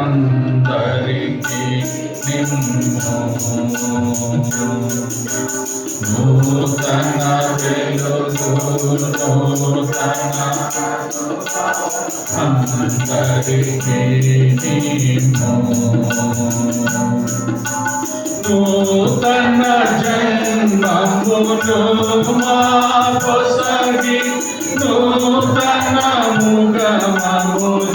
అనుభవమందరికి నూతన వెలుగు అందరికి నూతన జన్మమును మా కొసగి నూతన ముగమము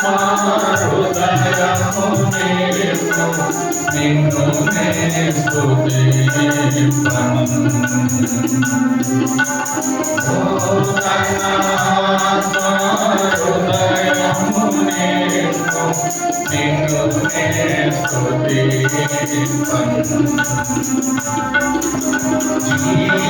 ఆ నూతన జన్మమును మా కొసగి నూతన ముగమము చేయ నిన్ను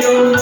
Oh,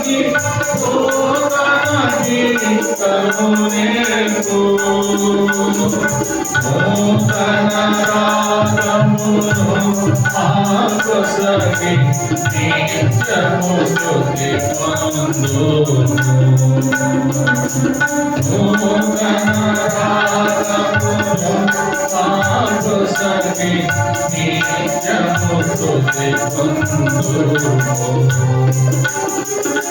ఆ నూతన వాకులను వాసగి నూతన గీతము నేర్పు నూతన రాగమును నిత్యము స్తుతి పొందు నూతన రాగమును ఆకొసగి నిత్యము స్తుతి పొందు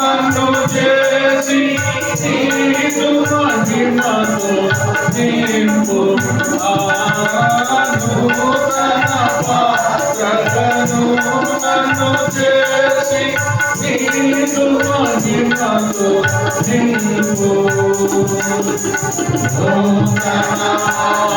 నన్ను చేసి నీకు మహిమతో నింపు. నూతన పాత్రను నన్ను చేసి నీకు మహిమతో నింపు. నూతన